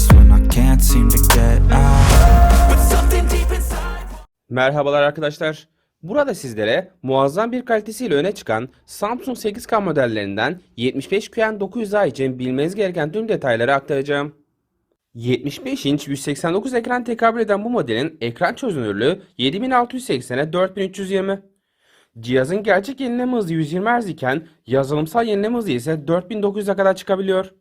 depressed when I can't seem to get out. But something deep inside. Merhabalar arkadaşlar. Burada sizlere muazzam bir kalitesiyle öne çıkan Samsung 8K modellerinden 75QN900A için bilmeniz gereken tüm detayları aktaracağım. 75 inç 189 ekran tekabül eden bu modelin ekran çözünürlüğü 7680'e 4320. Cihazın gerçek yenileme hızı 120 Hz iken yazılımsal yenileme hızı ise 4900'e kadar çıkabiliyor.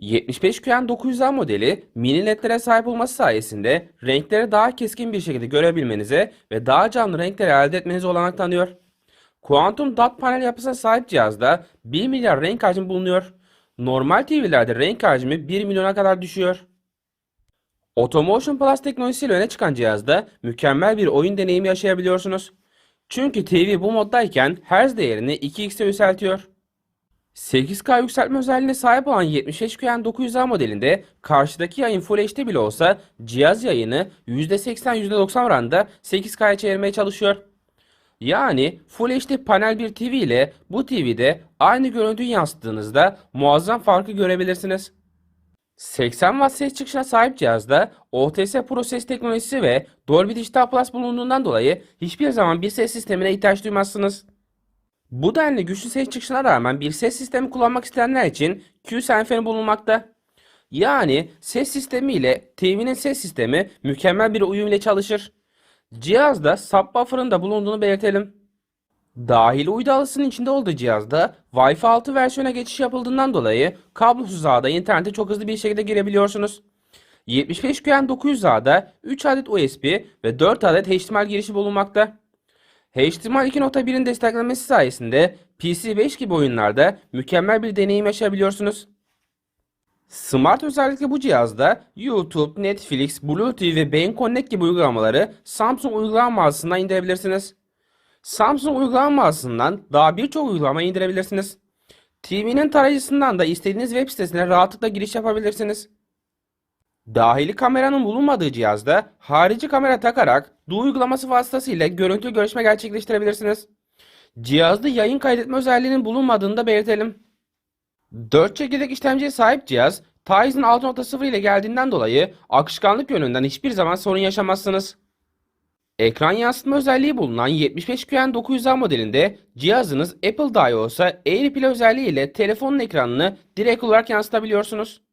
75QN900A modeli mini ledlere sahip olması sayesinde renkleri daha keskin bir şekilde görebilmenize ve daha canlı renkler elde etmenize olanak tanıyor. Quantum dot panel yapısına sahip cihazda 1 milyar renk hacmi bulunuyor. Normal TV'lerde renk hacmi 1 milyona kadar düşüyor. Automotion Plus teknolojisiyle öne çıkan cihazda mükemmel bir oyun deneyimi yaşayabiliyorsunuz. Çünkü TV bu moddayken hertz değerini 2x'e yükseltiyor. 8K yükseltme özelliğine sahip olan 75QN900A modelinde karşıdaki yayın Full HD bile olsa cihaz yayını %80-%90 oranında 8K'ya çevirmeye çalışıyor. Yani Full HD panel bir TV ile bu TV'de aynı görüntüyü yansıttığınızda muazzam farkı görebilirsiniz. 80 Watt ses çıkışına sahip cihazda OTS Pro ses teknolojisi ve Dolby Digital Plus bulunduğundan dolayı hiçbir zaman bir ses sistemine ihtiyaç duymazsınız. Bu denli güçlü ses çıkışına rağmen bir ses sistemi kullanmak isteyenler için Q-Symphony bulunmakta. Yani ses sistemi ile TV'nin ses sistemi mükemmel bir uyum ile çalışır. Cihazda subwoofer'ın da bulunduğunu belirtelim. Dahili uydu alısının içinde olduğu cihazda Wi-Fi 6 versiyona geçiş yapıldığından dolayı kablosuz ağda internete çok hızlı bir şekilde girebiliyorsunuz. 75QN900A'da 3 adet USB ve 4 adet HDMI girişi bulunmakta. HDMI 2.1'in desteklenmesi sayesinde PC5 gibi oyunlarda mükemmel bir deneyim yaşayabiliyorsunuz. Smart özellikle bu cihazda YouTube, Netflix, Bluetooth ve Beyin Connect gibi uygulamaları Samsung uygulama mağazasından indirebilirsiniz. Samsung uygulama mağazasından daha birçok uygulama indirebilirsiniz. TV'nin tarayıcısından da istediğiniz web sitesine rahatlıkla giriş yapabilirsiniz. Dahili kameranın bulunmadığı cihazda harici kamera takarak Du uygulaması vasıtasıyla görüntü görüşme gerçekleştirebilirsiniz. Cihazda yayın kaydetme özelliğinin bulunmadığını da belirtelim. 4 çekirdek işlemciye sahip cihaz Tizen 6.0 ile geldiğinden dolayı akışkanlık yönünden hiçbir zaman sorun yaşamazsınız. Ekran yansıtma özelliği bulunan 75QN900A modelinde cihazınız Apple dahi olsa AirPlay özelliği ile telefonun ekranını direkt olarak yansıtabiliyorsunuz.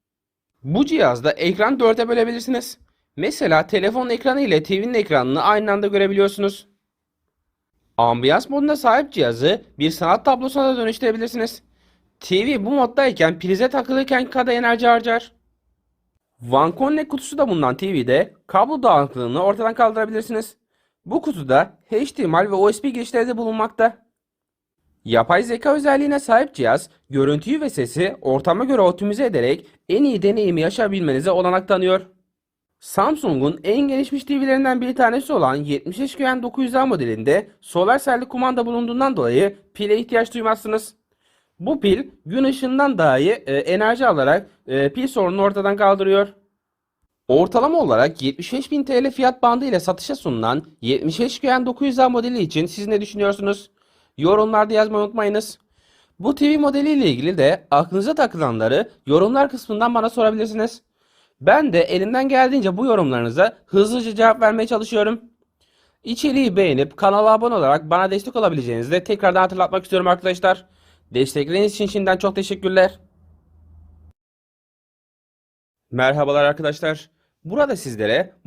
Bu cihazda ekran 4'e bölebilirsiniz. Mesela telefon ekranı ile TV'nin ekranını aynı anda görebiliyorsunuz. Ambiyans moduna sahip cihazı bir sanat tablosuna da dönüştürebilirsiniz. TV bu moddayken prize takılırken kadar enerji harcar. One Connect kutusu da bulunan TV'de kablo dağınıklığını ortadan kaldırabilirsiniz. Bu kutuda HDMI ve USB girişleri de bulunmakta. Yapay zeka özelliğine sahip cihaz, görüntüyü ve sesi ortama göre optimize ederek en iyi deneyimi yaşayabilmenize olanak tanıyor. Samsung'un en gelişmiş TV'lerinden bir tanesi olan 75QN900A modelinde solar selli kumanda bulunduğundan dolayı pile ihtiyaç duymazsınız. Bu pil gün ışığından dahi e, enerji alarak e, pil sorununu ortadan kaldırıyor. Ortalama olarak 75.000 TL fiyat bandı ile satışa sunulan 75QN900A modeli için siz ne düşünüyorsunuz? Yorumlarda yazmayı unutmayınız. Bu TV modeliyle ilgili de aklınıza takılanları yorumlar kısmından bana sorabilirsiniz. Ben de elimden geldiğince bu yorumlarınıza hızlıca cevap vermeye çalışıyorum. İçeriği beğenip kanala abone olarak bana destek olabileceğinizi de tekrardan hatırlatmak istiyorum arkadaşlar. Destekleriniz için şimdiden çok teşekkürler. Merhabalar arkadaşlar. Burada sizlere